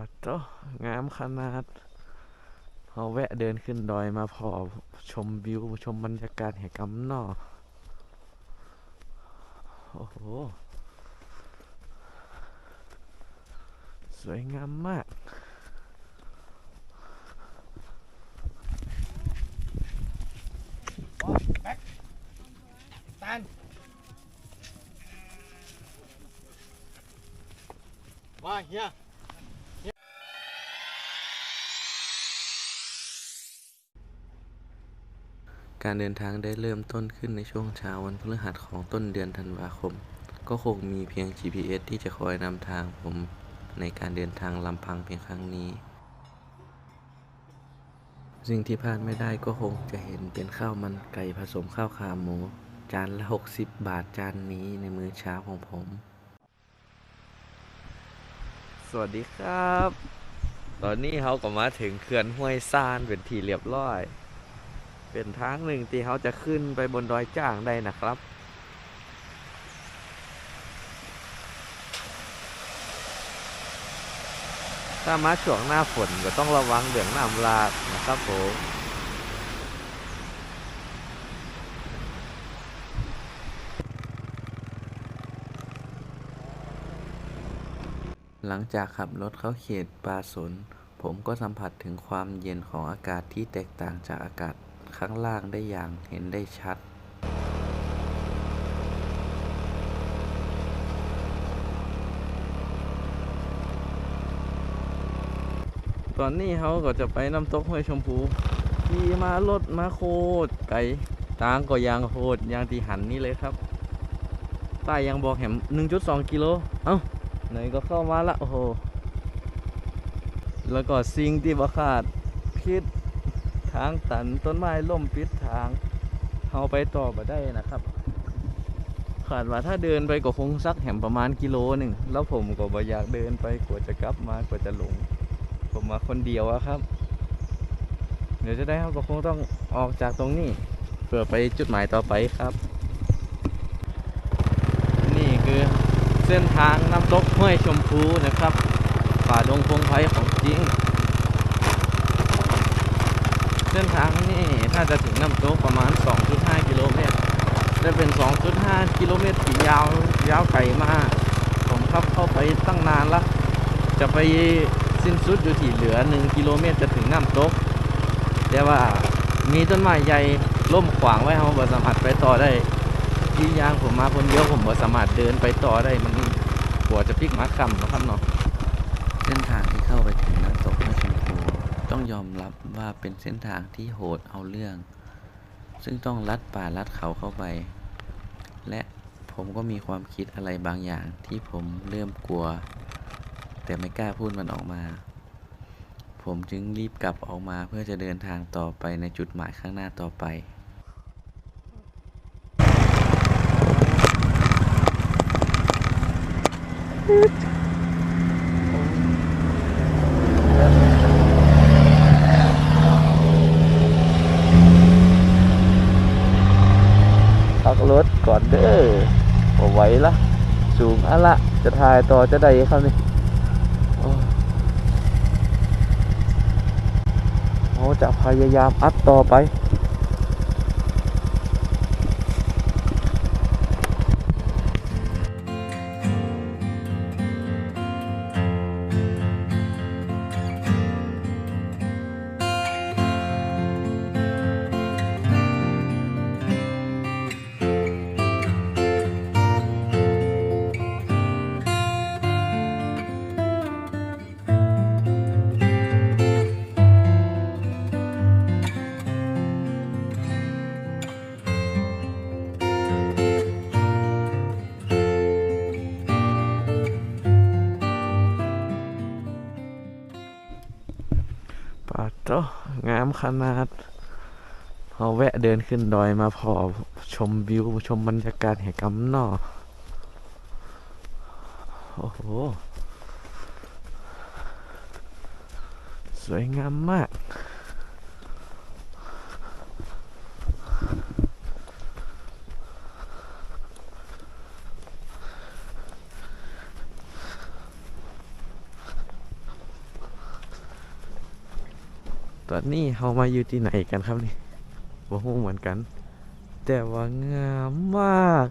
าดโตงามขนาดเอาแวะเดินขึ้นดอยมาพอชมวิว ชมบรรยากาศแห่งกำนอโอ้โห สวยงามมาก ตันมาเฮีย การเดินทางได้เริ่มต้นขึ้นในช่วงเช้าวันพฤหัสของต้นเดือนธันวาคม ก็คงมีเพียง GPS ที่จะคอยนำทางผมในการเดินทางลำพังเพียงครั้งนี้ สิ่งที่พลาดไม่ได้ก็คงจะเห็นเป็นข้าวมันไก่ผสมข้าวขาหมู จานละ 60 บาทจานนี้ในมื้อเช้าของผม สวัสดีครับ ตอนนี้เขาก็มาถึงเขื่อนห้วยซานเป็นที่เรียบร้อย เป็นทางหนึ่งที่เขาจะขึ้นไปบนดอยจ้างได้นะครับ ถ้ามาช่วงหน้าฝนก็ต้องระวังเรื่องน้ำหลากนะครับผมหลังจากขับรถเข้าเขตปาสน ผมก็สัมผัสถึงความเย็นของอากาศที่แตกต่างจากอากาศ ข้างล่างได้อย่างเห็นได้ชัด ตอนนี้เขาก็จะไปน้ำตกห้วยชมพูขี่มารถมาโคตรไกลทางก็ยางโหดยางที่หันนี่เลยครับป้ยยังบอกแหม1.2 กิโล เอ้าไหนก็เข้ามาละ โอ้โห แล้วก็สิ่งที่บ่ขาดพิษ ทางตันต้นไม้ล่มปิดทางเขาไปต่อบ่ได้นะครับขาดว่าถ้าเดินไปก็คงสักแห่มประมาณกิโลหนึ่งแล้วผมก็บ่อยากเดินไปกว่าจะกลับมากว่าจะหลง ผมมาคนเดียวอะครับ เดี๋ยวจะได้เขาก็คงต้องออกจากตรงนี้ เพื่อไปจุดหมายต่อไปครับ นี่คือเส้นทางน้ำตกห้วยชมพูนะครับ ป่าดงพงไผ่ของจริง เส้นทางนี่ถ้าจะถึงน้ำตกประมาณ 2.5 กิโลเมตรจะเป็น 2.5 กิโลเมตรที่ยาวยาวไกลมาก ผมขับเข้าไปตั้งนานละ จะไปสิ้นสุดอยู่ที่เหลือ 1 กิโลเมตรจะถึงน้ำตก แต่ว่ามีต้นไม้ใหญ่ล่มขวางไว้เราบ่สามารถไปต่อได้ที่ยางผมมาคนเดียวผมบ่สามารถเดินไปต่อได้มันกลัวจะพลิกมาคำนะครับเนาะเส้นทางที่เข้าไปถึงน้ำตกแม่ชมพูต้อง ยอมรับว่าเป็นเส้นทางที่โหดเอาเรื่อง ซึ่งต้องลัดป่าลัดเขาเข้าไป และผมก็มีความคิดอะไรบางอย่างที่ผมเริ่มกลัว แต่ไม่กล้าพูดมันออกมา ผมจึงรีบกลับออกมาเพื่อจะเดินทางต่อไปในจุดหมายข้างหน้าต่อไปพักรถก่อนเด้อบ่ไหวละ สูงอะละจะถ่ายต่อจะได้ครับนี่โอ้โอ้จะพยายามอัดต่อไป ปาโตงามขนาดเอาแวะเดินขึ้นดอยมาพอชมวิว ชมบรรยากาศแห่งกำนอโอ้โห สวยงามมาก นี้เรามาอยู่ที่ไหนกันครับนี่บ่ฮู้เหมือนกัน แต่ว่างามมาก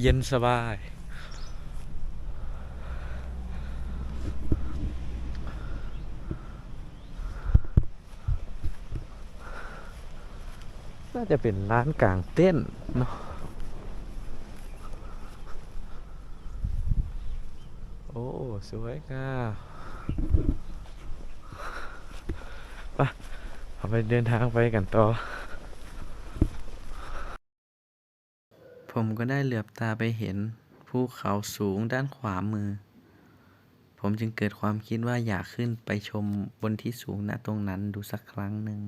เย็นสบาย น่าจะเป็นร้านกลางเต้นเนาะ อ้สวยค่ะไปเอาไปเดินทางไปกันต่อ ผมก็ได้เหลือบตาไปเห็นภูเขาสูงด้านขวามือ ผมจึงเกิดความคิดว่าอยากขึ้นไปชมบนที่สูงณตรงนั้นดูสักครั้งหนึ่ง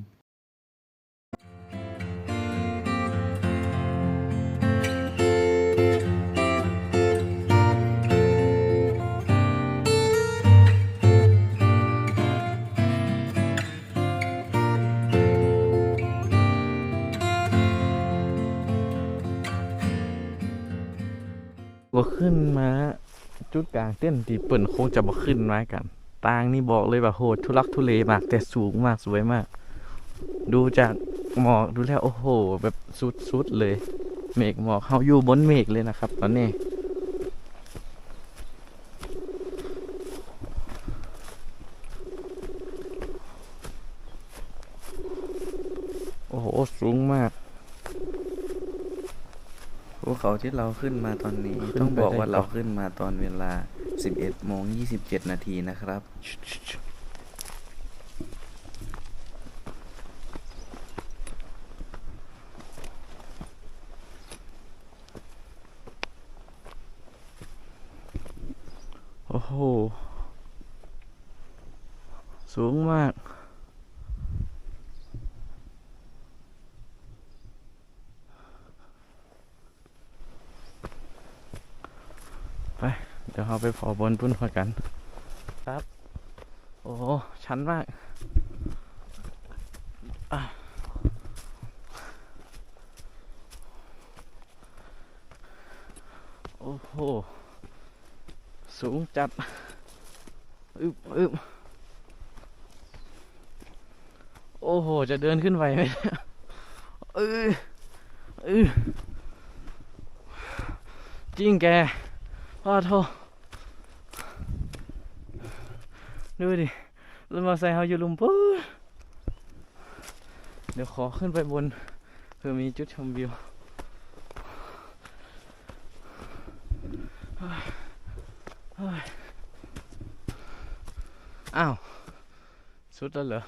บ่ขึ้นมาจุดกลางเต้นที่เปิ่นคงจะบ่ขึ้นมากันตางนี่บอกเลยว่าโหดทุลักทุเลมาก แต่สูงมากสวยมาก ดูจากหมอกดูแล้วโอ้โห แบบสุดๆเลย เมฆหมอกเขาอยู่บนเมฆเลยนะครับ ตอนนี้โอ้โห สูงมาก ภูเขาที่เราขึ้นมาตอนนี้ขึ้นต้องบอกไปได้ว่าต่อเราขึ้นมาตอนเวลา 11โมง27 นาทีนะครับ โอ้โห สูงมาก ไป เดี๋ยวเรา ไปพอบนพุ่นพอกัน ครับ โอ้โหชันมากอโอ้โห สูงจัด อึบอึบโอ้โห จะเดินขึ้นไหวไหมเนี่ยเออเออจริงแกพ่อโทษ ดูดิรถมอเตอร์ไซค์เขาอยู่ลุมปุ๊บเดี๋ยวขอขึ้นไปบนเพื่อมีจุดชมวิวอ้าว สุดแล้วเหรอ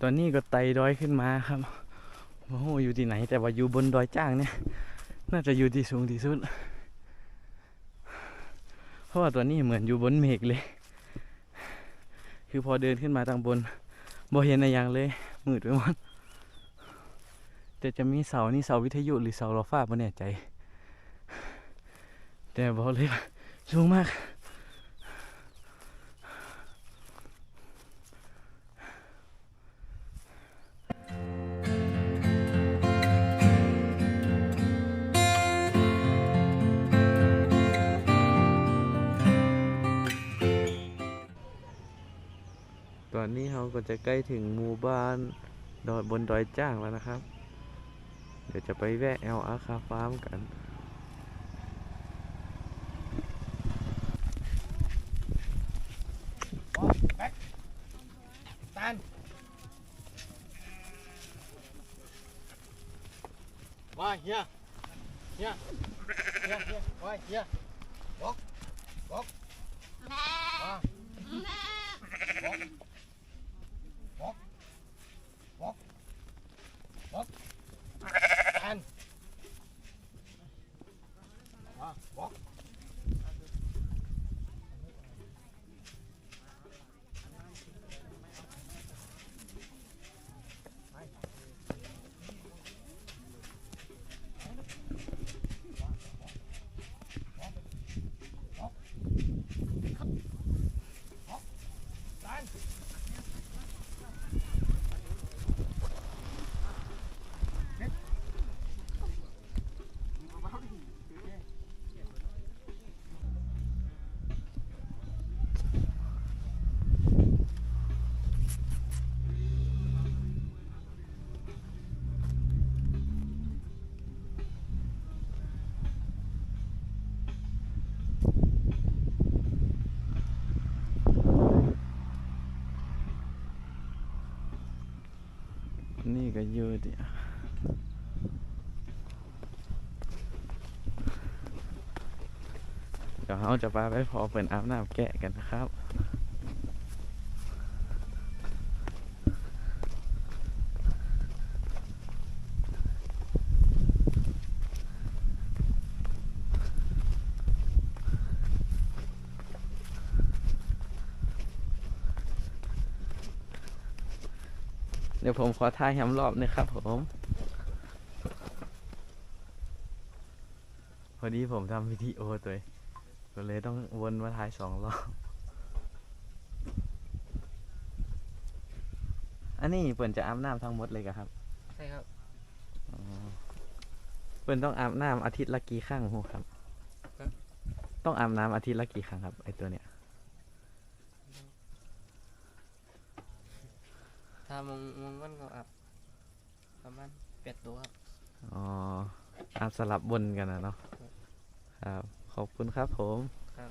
ตอนนี้ก็ไต่ดอยขึ้นมาครับโอ้โหอยู่ที่ไหน แต่ว่าอยู่บนดอยจ้างเนี่ย น่าจะอยู่ที่สูงที่สุด เพราะว่าตัวนี้เหมือนอยู่บนเมฆเลย คือพอเดินขึ้นมาทางบนบ่เห็นอะไรอย่างเลยมืดไปหมดแต่จะมีเสานี่เสาวิทยุหรือเสาโลฟ้าไม่แน่ใจ แต่บอกเลยสูงมาก อนนี้เราก็จะใกล้ถึงหมู่บ้านดอยบนดอยจ้างแล้วนะครับ เดี๋ยวจะไปแวะแอลอาคาฟาร์มกันตันมาเฮียเฮียเฮียเฮียมาเฮียบอกบอกมาบอกบอกบอกบอกตันมาบอก เดี๋ยวเราจะพาไปพอเป็นอาบน้ำแกะกันนะครับเดี๋ยวผมขอถ่ายแฮมรอบหนึงครับผม พอดีผมทำวิดีโอตัวเอง ก็เลยต้องวนมาถ่ายสองรอบ อันนี้เปิ่นจะอาบน้ำทั้งหมดเลยกะครับใช่ครับอ๋อเปิ่นต้องอาบน้ำอาทิตย์ละกี่ครั้งหูครับครับต้องอาบน้ำอาทิตย์ละกี่ครั้งครับไอตัวเนี้ย ถ้ามงมงวันก็อับประมาณแปดตัวครับ อ๋ออาบสลับบนกันนะเนาะ ครับ ขอบคุณครับผม ครับ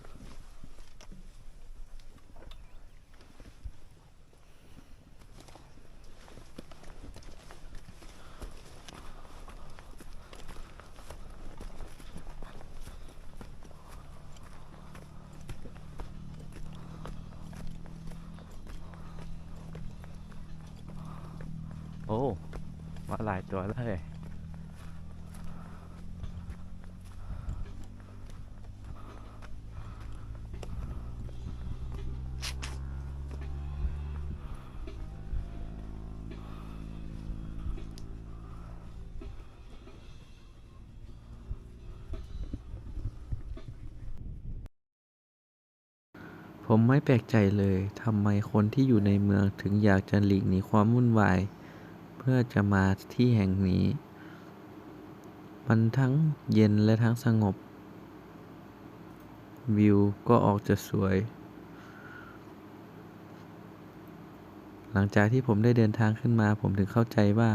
โอ้ มาหลายตัวเลย ผมไม่แปลกใจเลยทำไมคนที่อยู่ในเมืองถึงอยากจะหลีกหนีความวุ่นวาย เพื่อจะมาที่แห่งนี้ มันทั้งเย็นและทั้งสงบ วิวก็ออกจะสวย หลังจากที่ผมได้เดินทางขึ้นมา ผมถึงเข้าใจว่า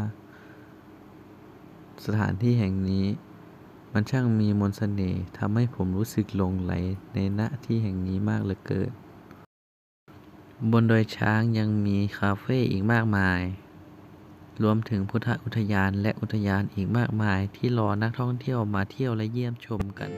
สถานที่แห่งนี้ มันช่างมีมนต์เสน่ห์ทำให้ผมรู้สึกหลงไหลในณที่แห่งนี้มากเหลือเกิน บนดอยช้างยังมีคาเฟ่อีกมากมาย รวมถึงพุทธอุทยานและอุทยานอีกมากมายที่รอนักท่องเที่ยวมาเที่ยวและเยี่ยมชมกัน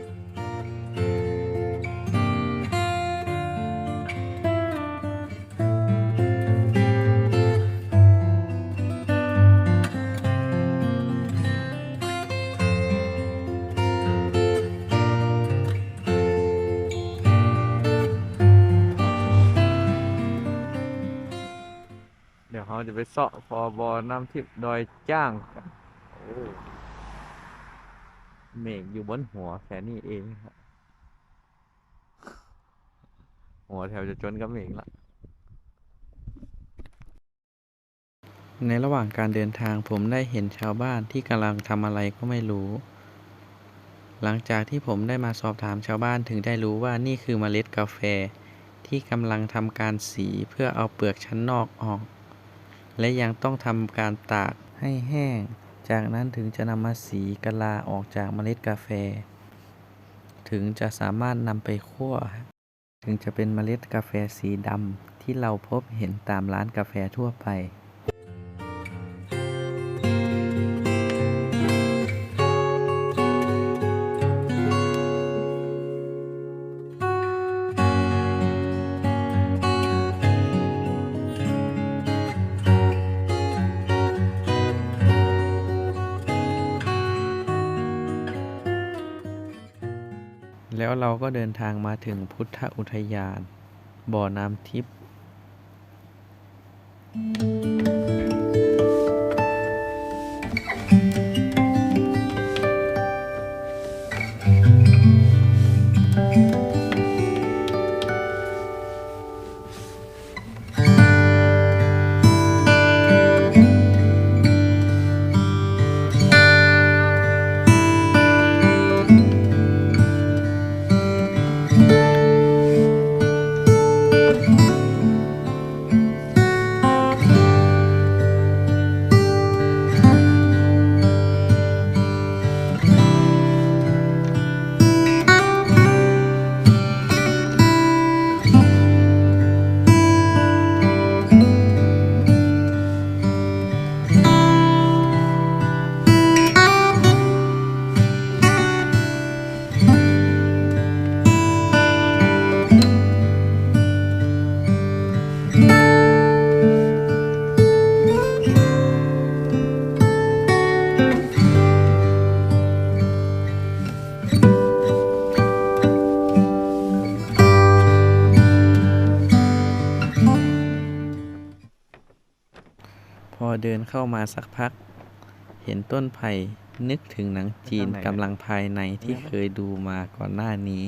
เขาจะไปเสาะพอบอน้ำทิพย์ดอยจ้างกันโอ้เมฆอยู่บนหัวแค่นี้เองครับหัวแถวจะจนกับเมฆละในระหว่างการเดินทางผมได้เห็นชาวบ้านที่กำลังทำอะไรก็ไม่รู้ หลังจากที่ผมได้มาสอบถามชาวบ้านถึงได้รู้ว่านี่คือเมล็ดกาแฟที่กำลังทำการสีเพื่อเอาเปลือกชั้นนอกออก และยังต้องทำการตากให้แห้ง จากนั้นถึงจะนำมาสีกะลาออกจากเมล็ดกาแฟ ถึงจะสามารถนำไปคั่ว ถึงจะเป็นเมล็ดกาแฟสีดำที่เราพบเห็นตามร้านกาแฟทั่วไป ก็เดินทางมาถึงพุทธอุทยาน บ่อน้ำทิพย์ อเดินเข้ามาสักพัก เห็นต้นไผ่นึกถึงหนังจีนกำลังภายในที่เคยดูมาก่อนหน้านี้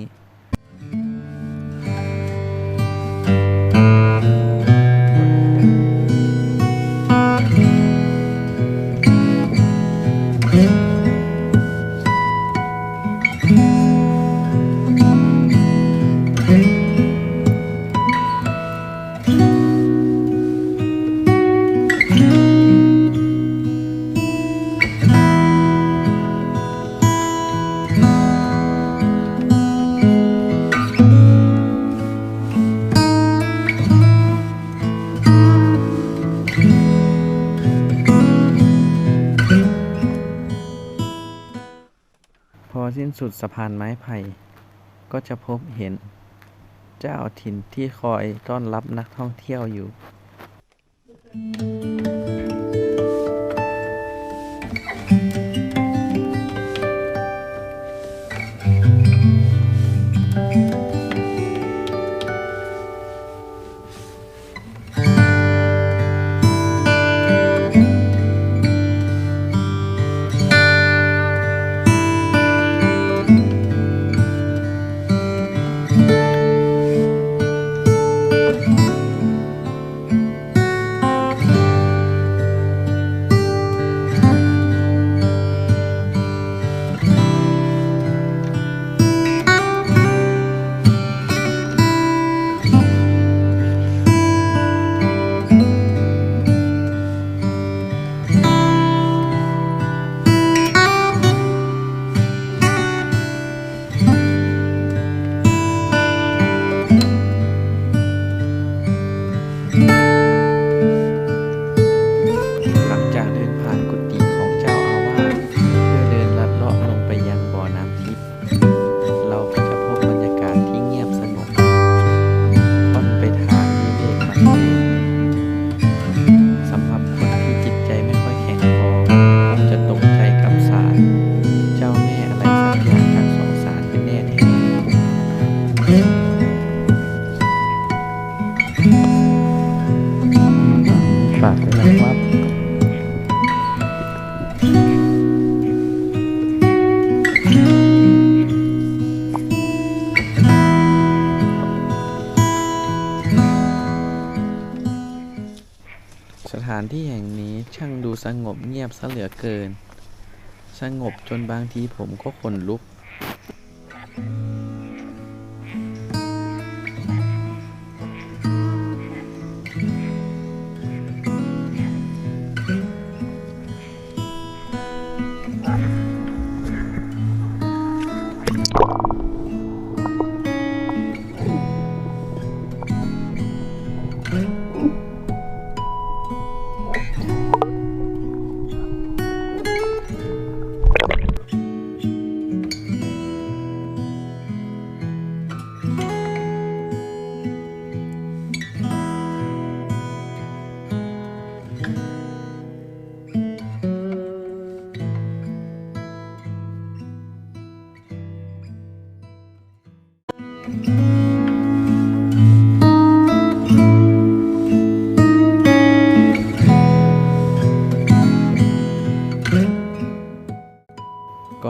สุดสะพานไม้ไผ่ ก็จะพบเห็น เจ้าถิ่นที่คอยต้อนรับนักท่องเที่ยวอยู่ สงบเงียบซะเหลือเกิน สงบจนบางทีผมก็ขนลุก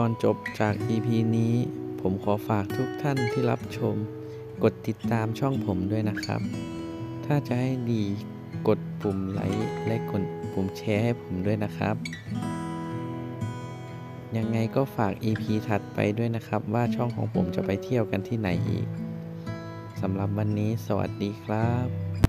ก่อนจบจาก EP นี้ ผมขอฝากทุกท่านที่รับชม กดติดตามช่องผมด้วยนะครับ ถ้าจะให้ดีกดปุ่มไลค์และกดปุ่มแชร์ให้ผมด้วยนะครับ ยังไงก็ฝาก EP ถัดไปด้วยนะครับ ว่าช่องของผมจะไปเที่ยวกันที่ไหนอีกสำหรับวันนี้สวัสดีครับ